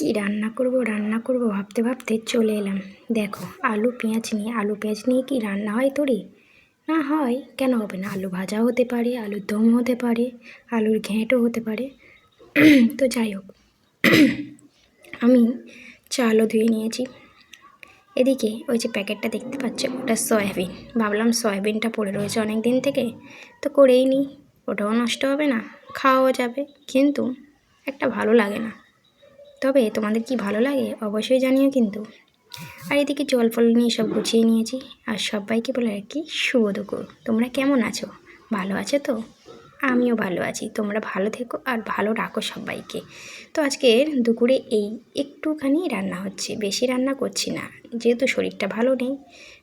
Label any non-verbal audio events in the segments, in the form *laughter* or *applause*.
কি রান্না করব রান্না করব ভাবতে ভাবতে চলে এলাম। দেখো, আলু, পেঁয়াজ নিয়ে, আলু পেঁয়াজ নিয়ে কি রান্না হয় তোরে? না হয়, কেন হবে না? আলু ভাজা হতে পারে আলুর দম হতে পারে, আলুর ঘেঁটও হতে পারে। *clears throat* তো যাই হোক, *clears throat* আমি চালও ধুয়ে নিয়েছি। এদিকে ওই যে প্যাকেটটা দেখতে পাচ্ছ, ওটা সয়াবিন। ভাবলাম সয়াবিনটা পড়ে রয়েছে অনেক দিন থেকে, তো করেই নিই ওটাও নষ্ট হবে না, খাওয়াও যাবে, কিন্তু একটা ভালো লাগে না। তবে তোমাদের কি ভালো লাগে অবশ্যই জানিও কিন্তু। আর এদিকে জল ফল নিয়ে সব গুছিয়ে নিয়েছি। আর সবাইকে বলে আর কি শুভ দুপুর। তোমরা কেমন আছো? ভালো আছো তো? আমিও ভালো আছি। তোমরা ভালো থেকো আর ভালো রাখো সবাইকে। তো আজকে দুপুরে এই একটুখানি রান্না হচ্ছে। বেশি রান্না করছি না। যেহেতু শরীরটা ভালো নেই,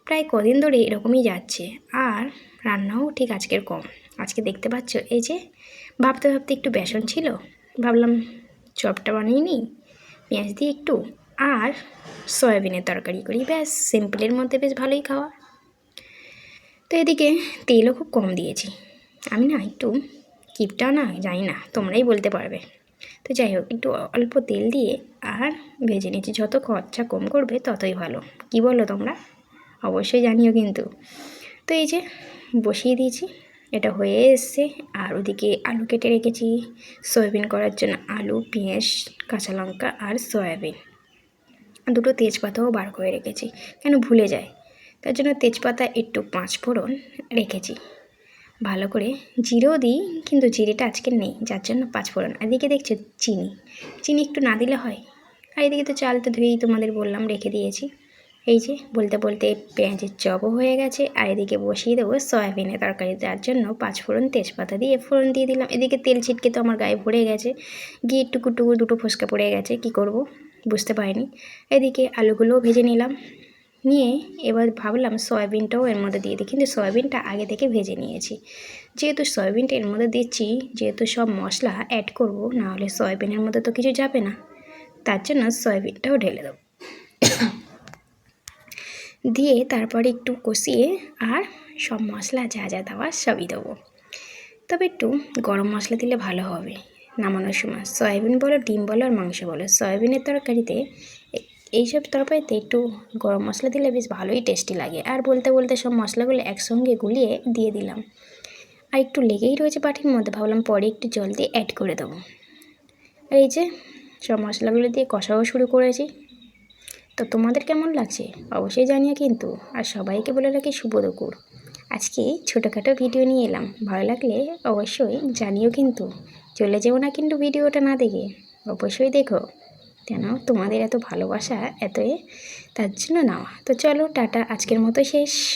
প্রায় কদিন ধরে এরকমই যাচ্ছে। আর রান্নাও ঠিক আজকের কম। আজকে দেখতে পাচ্ছ, এই যে ভাবতে ভাবতে একটু বেসন ছিল। ভাবলাম চপটা বানিয়ে নিই। পেঁয়াজ দিয়ে একটু আর সয়াবিনের তরকারি করি। ব্যাস, সিম্পলের মধ্যে বেশ ভালোই খাওয়া। তো এদিকে তেলও খুব কম দিয়েছি। আমি না একটু কিপটা না, জানি না, তোমরাই বলতে পারবে। তো যাই হোক, একটু অল্প তেল দিয়ে আর ভেজে নিচ্ছি। যত খরচা কম করবে ততই ভালো। কি বলো তোমরা? অবশ্যই জানিও কিন্তু। তো এই যে বসিয়ে দিয়েছি। এটা হয়ে এসছে। আর ওদিকে আলু কেটে রেখেছি। সয়াবিন করার জন্য আলু, পেঁয়াজ, কাঁচা লঙ্কা আর সয়াবিন। দুটো তেজপাতাও বার করে রেখেছি। কেন ভুলে যায়? তার জন্য তেজপাতা একটু পাঁচ ফোড়ন রেখেছি। ভালো করে জিরেও দিই, কিন্তু জিরেটা আজকে নেই, যার জন্য পাঁচ ফোড়ন। এদিকে দেখছ চিনি। চিনি একটু না দিলে হয়? আর এদিকে তো চাল তো ধুয়েই তোমাদের বললাম রেখে দিয়েছি। এই যে বলতে বলতে পেঁয়াজের চপও হয়ে গেছে, আর এদিকে বসিয়ে দেবো সয়াবিনের তরকারি। তার জন্য পাঁচ ফোড়ন তেজপাতা দিয়ে ফোড়ন দিয়ে দিলাম। এদিকে তেল ছিটকে তো আমার গায়ে ভরে গেছে। গিয়ে টুকু টুকু দুটো ফসকা পড়ে গেছে, কি করব বুঝতে পারিনি। এদিকে আলুগুলোও ভেজে নিলাম। নিয়ে এবার ভাবলাম সয়াবিনটাও এর মধ্যে দিয়ে দিই, কিন্তু সয়াবিনটা আগে থেকে ভেজে নিয়েছি। যেহেতু সয়াবিনটা এর মধ্যে দিচ্ছি, যেহেতু সব মশলা অ্যাড করব, নাহলে সয়াবিনের মধ্যে তো কিছু যাবে না। তার জন্য সয়াবিনটাও ঢেলে দেবো। দিয়ে তারপরে একটু কষিয়ে আর সব মশলা যা যা দেওয়া সবই দেবো। তবে একটু গরম মশলা দিলে ভালো হবে। নামানোর সময় সয়াবিন বলো, ডিম বলো আর মাংস বলো, সয়াবিনের তরকারিতে এইসব তরকারিতে একটু গরম মশলা দিলে বেশ ভালোই টেস্টি লাগে। আর বলতে বলতে সব মশলাগুলো একসঙ্গে গুলিয়ে দিয়ে দিলাম। আর একটু লেগেই রয়েছে পাটির মধ্যে, ভাবলাম পরে একটু জল দিয়ে অ্যাড করে দেবো। আর এই যে সব মশলাগুলো দিয়ে কষাও শুরু করেছি। তো তোমাদের কেমন লাগছে? অবশ্যই জানিও কিন্তু। আর সবাইকে বলে রাখি শুভ দুপুর। আজকে ছোটোখাটো ভিডিও নিয়ে এলাম। ভালো লাগলে অবশ্যই জানিও কিন্তু। চলে যেও না কিন্তু ভিডিওটা না দেখে। অবশ্যই দেখো। কেন? তোমাদের এত ভালোবাসা এত তার জন্য নাও তো চলো টাটা। আজকের মতো শেষ।